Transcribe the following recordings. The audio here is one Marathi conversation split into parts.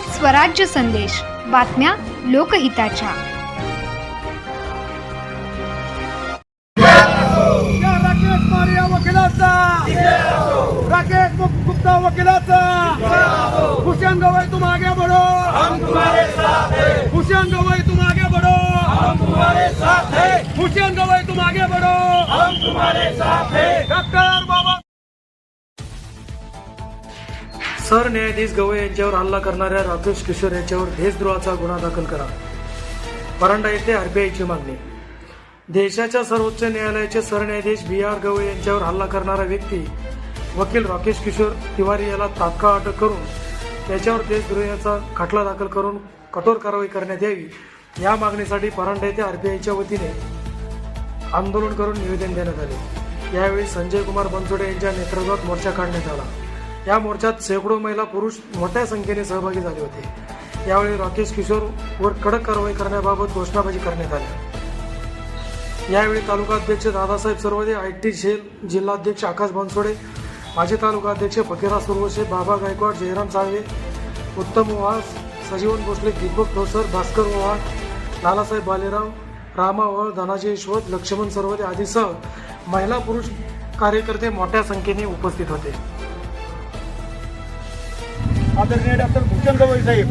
स्वराज्य संदेश. बातम्या लोकहिताच्या. राकेश मारे वकिलाचा. राकेश गु- गुप्ता वकिलाचा. हुसैन गवई तुम आगे बढ़ो. हम हुसैन गवई तुम आगे बढ़ो. हुसेन तुम्हारे साथ हैं गवई तुम आगे बढ़ो. सरन्यायाधीश गवई यांच्यावर हल्ला करणाऱ्या राकेश किशोर यांच्यावर देशद्रोहाचा गुन्हा दाखल करा. परांडा येथे आरबीआयची मागणी. देशाच्या सर्वोच्च न्यायालयाचे सरन्यायाधीश बी आर गवई यांच्यावर हल्ला करणारा व्यक्ती वकील राकेश किशोर तिवारी याला तात्काळ अटक करून त्याच्यावर देशद्रोहाचा खटला दाखल करून कठोर कारवाई करण्यात यावी या मागणीसाठी परांडा येथे आरबीआयच्या वतीने आंदोलन करून निवेदन देण्यात आले. यावेळी संजय कुमार बनसोडे यांच्या नेतृत्वात मोर्चा काढण्यात आला. या मोर्चात शेकडो महिला पुरुष मोठ्या संख्येने सहभागी झाले होते. यावेळी राकेश किशोर वर कडक कारवाई करण्याबाबत घोषणाबाजी करण्यात आली. यावेळी तालुका अध्यक्ष Dadasaheb Sarvade I T cell जिल्हाध्यक्ष आकाश बनसोडे माजी तालुका अध्यक्ष फकीरा सुरवशे बाबा गायकवाड जयराम साळवे उत्तम ओव्हाळ सजीवन भोसले दीपक ठोसर भास्कर ओव्हाळ लालासाहेब बालेराव रामा ओव्हाळ धनाजी ईश्वत लक्ष्मण सर्वदे आदीसह महिला पुरुष कार्यकर्ते मोठ्या संख्येने उपस्थित होते. आदरणीय डॉक्टर भूषण गवई साहेब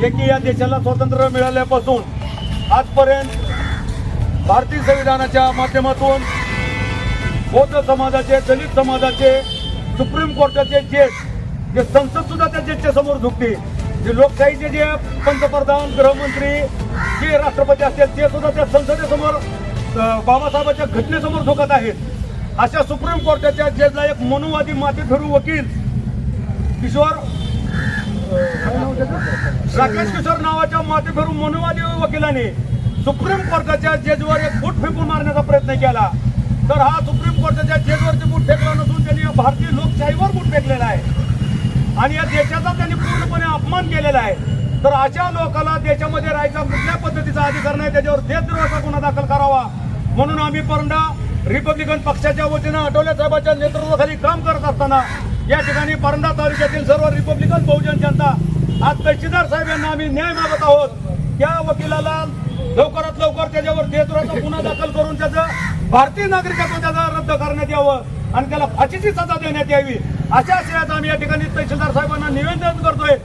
जे की या देशाला स्वातंत्र्य मिळाल्यापासून आजपर्यंत भारतीय संविधानाच्या माध्यमातून बौद्ध समाजाचे दलित समाजाचे सुप्रीम कोर्टाचे जज जे संसद सुद्धा त्या जजच्या समोर झुकते जे लोकशाहीचे जे पंतप्रधान गृहमंत्री जे राष्ट्रपती असतील ते सुद्धा त्या संसदेसमोर बाबासाहेबांच्या घटनेसमोर झोकत आहेत. अशा सुप्रीम कोर्टाच्या जजला एक मनुवादी माती फिरू वकील किशोर राकेश किशोर नावाच्या माती फिरून मनुवादी वकिलाने सुप्रीम कोर्टाच्या जजवर एक बूट फेकून मारण्याचा प्रयत्न केला. तर हा सुप्रीम कोर्टाच्या जजवरती बूट फेकला नसून त्यांनी भारतीय लोकशाहीवर बूट फेकलेला आहे. आणि या देशाचा त्यांनी पूर्णपणे अपमान केलेला आहे. तर अशा लोकाला देशामध्ये राहायचा कुठल्या पद्धतीचा अधिकार नाही त्याच्यावर देशद्रोहाचा गुन्हा दाखल करावा. म्हणून आम्ही परंडा रिपब्लिकन पक्षाच्या वतीनं आठवले साहेबांच्या नेतृत्वाखाली काम करत असताना या ठिकाणी परंडा तालुक्यातील सर्व रिपब्लिकन बहुजन जनता आज तहसीलदार साहेब यांना आम्ही न्याय मागत आहोत. त्या वकिलाला लवकरात लवकर त्याच्यावर देशद्रोहाचा गुन्हा दाखल करून त्याचं भारतीय नागरिकत्व त्याचा रद्द करण्यात यावं आणि त्याला फाशीची सजा देण्यात यावी. अशा आशयाचं आम्ही या ठिकाणी तहसीलदार साहेबांना निवेदन करतोय.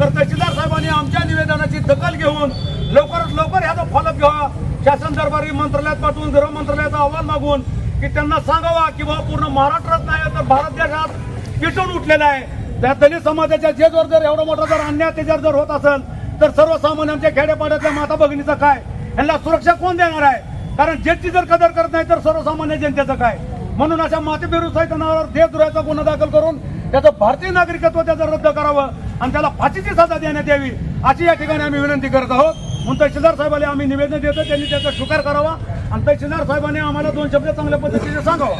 तर तहसीलदार साहेबांनी आमच्या निवेदनाची दखल घेऊन लवकरात लवकर ह्याचा फॉलोअप घ्यावा. शासन दरबारी मंत्रालयात पाठवून गृह मंत्रालयाचा अहवाल मागून की त्यांना सांगावा की बाबा पूर्ण महाराष्ट्रात नाही तर भारत देशात पेटून उठलेला आहे. त्या दलित समाजाच्या जेजवर जर एवढा मोठा जर अन्याय त्याच्यावर जर होत असेल तर सर्वसामान्यांच्या खेड्यापाड्यातल्या माता भगिनीचं काय? यांना सुरक्षा कोण देणार आहे? कारण ज्यांची जर कदर करत नाही तर सर्वसामान्य जनतेचं काय? म्हणून अशा मातेबिरू नावावर देशद्रोहाचा गुन्हा दाखल करून त्याचं भारतीय नागरिकत्व त्याचं रद्द करावं आणि त्याला फाशीची सजा देण्यात यावी अशी या ठिकाणी आम्ही विनंती करत आहोत. म्हणून तहसीलदार साहेबांना आम्ही निवेदन देतो त्यांनी त्याचा स्वीकार करावा आणि तहसीलदार साहेबांनी आम्हाला दोन शब्द चांगल्या पद्धतीने सांगावा.